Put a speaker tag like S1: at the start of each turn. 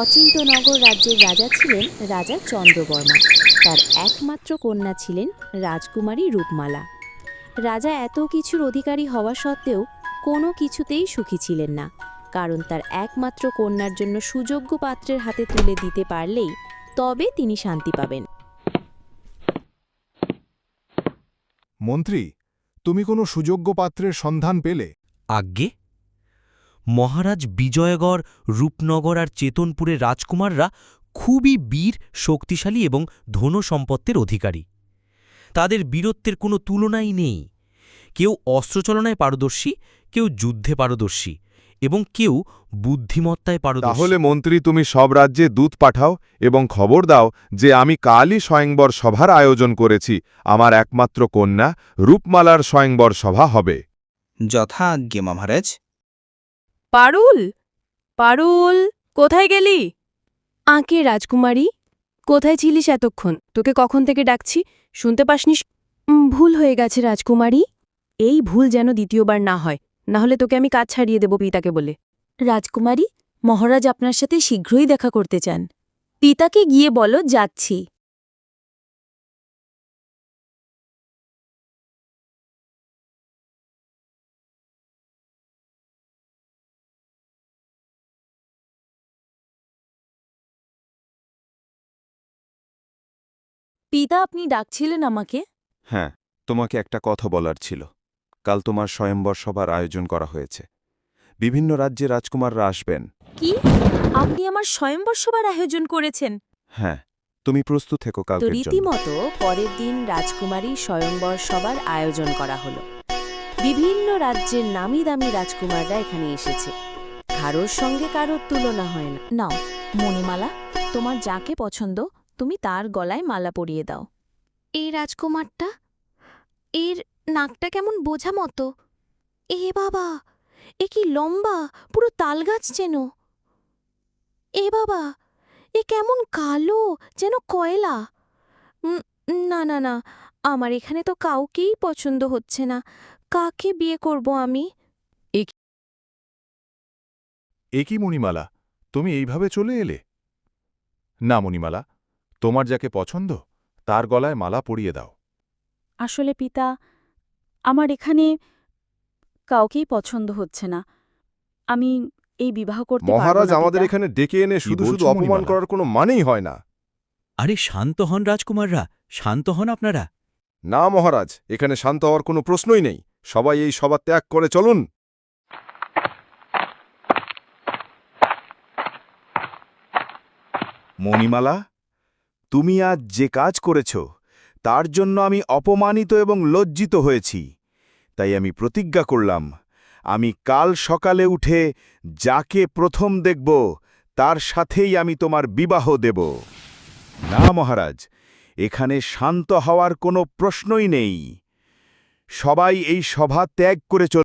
S1: অচিন্তনগর রাজ্যের রাজা ছিলেন রাজা চন্দ্রবর্মা। তার একমাত্র কন্যা ছিলেন রাজকুমারী রূপমালা। রাজা এত কিছুর অধিকারী হওয়া সত্ত্বেও কোনো কিছুতেই সুখী ছিলেন না। কারণ তার একমাত্র কন্যার জন্য সুযোগ্য পাত্রের হাতে তুলে দিতে পারলেই তবে তিনি শান্তি পাবেন।
S2: মন্ত্রী তুমি কোনো সুযোগ্য পাত্রের সন্ধান পেলে?
S3: আজ্ঞে? মহারাজ বিজয়গড় রূপনগর আর চেতনপুরের রাজকুমাররা খুবই বীর শক্তিশালী এবং ধন সম্পত্তির অধিকারী। তাদের বীরত্বের কোনো তুলনাই নেই। কেউ অস্ত্রচালনায় পারদর্শী কেউ যুদ্ধে পারদর্শী এবং কেউ বুদ্ধিমত্তায় পারদর্শী।
S4: তাহলে মন্ত্রী তুমি সব রাজ্যে দূত পাঠাও এবং খবর দাও যে আমি কালই স্বয়ংবর সভার আয়োজন করেছি। আমার একমাত্র কন্যা রূপমালার স্বয়ংবর সভা হবে।
S5: যথা আজ্ঞে মহারাজ।
S6: পারুল পারুল, কোথায় গেলি? আঁকে রাজকুমারী, কোথায় ছিলিস এতক্ষণ? তোকে কখন থেকে ডাকছি? শুনতে পাসনি ভুল হয়ে গেছে রাজকুমারী। এই ভুল যেন দ্বিতীয়বার না হয়, না হলে তোকে আমি কাজ ছাড়িয়ে দেব পিতাকে বলে। রাজকুমারী, মহারাজ আপনার সাথে শীঘ্রই দেখা করতে চান। পিতাকে গিয়ে বলো, যাচ্ছি। পিতা আপনি ডাকছিলেন আমাকে?
S4: হ্যাঁ তোমাকে একটা কথা বলার ছিল। কাল তোমার স্বয়ংবর সভার আয়োজন করা হয়েছে। বিভিন্ন রাজ্যে রাজকুমাররা আসবেন।
S6: কি? আপনি আমার স্বয়ম্বর সভার আয়োজন করেছেন?
S4: হ্যাঁ তুমি প্রস্তুত থেকো কালকের জন্য।
S1: রীতিমতো পরের দিন রাজকুমারী স্বয়ংবর সভার আয়োজন করা হলো। বিভিন্ন রাজ্যের নামি দামি রাজকুমাররা এখানে এসেছে। কারোর সঙ্গে কারোর তুলনা হয় না। নাও মণিমালা তোমার যাকে পছন্দ তুমি তার গলায় মালা পরিয়ে দাও। এই রাজকুমারটা? এর নাকটা কেমন বোঝা মতো? এ বাবা এ কি লম্বা পুরো তালগাছ চেনো এ বাবা এ কেমন কালো যেন কয়লা। উম, না না না আমার এখানে তো কাউকেই পছন্দ হচ্ছে না। কাকে বিয়ে করব আমি?
S2: এ কি মণিমালা? তুমি এইভাবে চলে এলে? না মণিমালা তোমার যাকে পছন্দ তার গলায় মালা পরিয়ে দাও।
S6: আসলে পিতা আমার এখানে কাউকেই পছন্দ হচ্ছে না। আমি এই বিবাহ করতে
S7: মহারাজ আমাদের এখানে ডেকে এনে শুধু শুধু অপমান করার কোনো মানেই হয় না।
S3: আরে শান্ত হন রাজকুমাররা শান্ত হন আপনারা।
S7: না মহারাজ এখানে শান্ত হওয়ার কোনো প্রশ্নই নেই। সবাই এই সভা ত্যাগ করে চলুন।
S4: মণিমালা তুমি আজ যে কাজ করেছ, তার জন্য আমি অপমানিত এবং লজ্জিত হয়েছি। তাই আমি প্রতিজ্ঞা করলাম, আমি কাল সকালে উঠে যাকে প্রথম দেখব, তার সাথেই আমি তোমার বিবাহ দেব। না মহারাজ, এখানে শান্ত হওয়ার কোনো প্রশ্নই নেই। সবাই এই সভা ত্যাগ করে চল